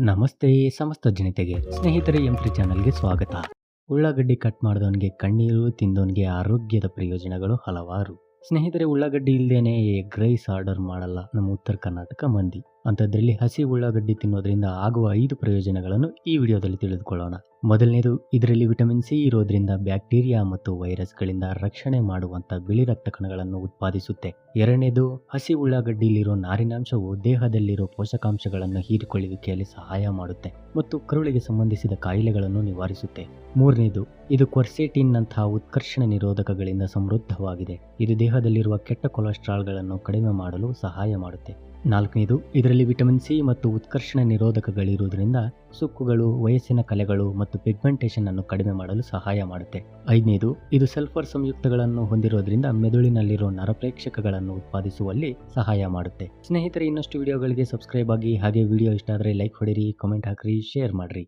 ನಮಸ್ತೆ ಸಮಸ್ತ ಜನತೆಗೆ, ಸ್ನೇಹಿತರೆ ಎಂ ಫ್ರಿ ಚಾನಲ್ಗೆ ಸ್ವಾಗತ. ಉಳ್ಳಾಗಡ್ಡಿ ಕಟ್ ಮಾಡಿದವನಿಗೆ ಕಣ್ಣೀರು, ತಿಂದವನಿಗೆ ಆರೋಗ್ಯದ ಪ್ರಯೋಜನಗಳು ಹಲವಾರು. ಸ್ನೇಹಿತರೆ, ಉಳ್ಳಾಗಡ್ಡಿ ಇಲ್ಲದೇನೆ ಎಗ್ ರೈಸ್ ಆರ್ಡರ್ ಮಾಡಲ್ಲ, ನಮ್ಮ ಉತ್ತರ ಕರ್ನಾಟಕ ಮಂದಿ. ಅಂಥದ್ರಲ್ಲಿ ಹಸಿ ಉಳ್ಳಾಗಡ್ಡಿ ತಿನ್ನೋದ್ರಿಂದ ಆಗುವ ಐದು ಪ್ರಯೋಜನಗಳನ್ನು ಈ ವಿಡಿಯೋದಲ್ಲಿ ತಿಳಿದುಕೊಳ್ಳೋಣ. ಮೊದಲನೇದು, ಇದರಲ್ಲಿ ವಿಟಮಿನ್ ಸಿ ಇರೋದ್ರಿಂದ ಬ್ಯಾಕ್ಟೀರಿಯಾ ಮತ್ತು ವೈರಸ್ಗಳಿಂದ ರಕ್ಷಣೆ ಮಾಡುವಂತ ಬಿಳಿ ರಕ್ತ ಕಣಗಳನ್ನು ಉತ್ಪಾದಿಸುತ್ತೆ. ಎರಡನೇದು, ಹಸಿ ಉಳ್ಳಾಗಡ್ಡಿಲಿರೋ ನಾರಿನಾಂಶವು ದೇಹದಲ್ಲಿರೋ ಪೋಷಕಾಂಶಗಳನ್ನು ಹೀರಿಕೊಳ್ಳುವಿಕೆಯಲ್ಲಿ ಸಹಾಯ ಮಾಡುತ್ತೆ ಮತ್ತು ಕರುಳಿಗೆ ಸಂಬಂಧಿಸಿದ ಕಾಯಿಲೆಗಳನ್ನು ನಿವಾರಿಸುತ್ತೆ. ಮೂರನೇದು, ಇದು ಕ್ವರ್ಸೆಟಿನ್ ನಂತಹ ಉತ್ಕರ್ಷಣ ನಿರೋಧಕಗಳಿಂದ ಸಮೃದ್ಧವಾಗಿದೆ. ಇದು ದೇಹದಲ್ಲಿರುವ ಕೆಟ್ಟ ಕೊಲೆಸ್ಟ್ರಾಲ್ಗಳನ್ನು ಕಡಿಮೆ ಮಾಡಲು ಸಹಾಯ ಮಾಡುತ್ತೆ. ನಾಲ್ಕನೇದು, ಇದರಲ್ಲಿ ವಿಟಮಿನ್ ಸಿ ಮತ್ತು ಉತ್ಕರ್ಷಣ ನಿರೋಧಕಗಳಿರುವುದರಿಂದ ಸುಕ್ಕುಗಳು, ವಯಸ್ಸಿನ ಕಲೆಗಳು ಮತ್ತು ಪಿಗ್ಮೆಂಟೇಷನ್ ಅನ್ನು ಕಡಿಮೆ ಮಾಡಲು ಸಹಾಯ ಮಾಡುತ್ತೆ. ಐದನೇದು, ಇದು ಸಲ್ಫರ್ ಸಂಯುಕ್ತಗಳನ್ನು ಹೊಂದಿರೋದ್ರಿಂದ ಮೆದುಳಿನಲ್ಲಿರೋ ನರಪ್ರೇಕ್ಷಕಗಳನ್ನು ಉತ್ಪಾದಿಸುವಲ್ಲಿ ಸಹಾಯ ಮಾಡುತ್ತೆ. ಸ್ನೇಹಿತರೆ, ಇನ್ನಷ್ಟು ವಿಡಿಯೋಗಳಿಗೆ ಸಬ್ಸ್ಕ್ರೈಬ್ ಆಗಿ ಹಾಗೆ ವಿಡಿಯೋ ಇಷ್ಟ ಆದರೆ ಲೈಕ್ ಹೊಡಿರಿ ಕಾಮೆಂಟ್ ಹಾಕಿರಿ ಶೇರ್ ಮಾಡ್ರಿ.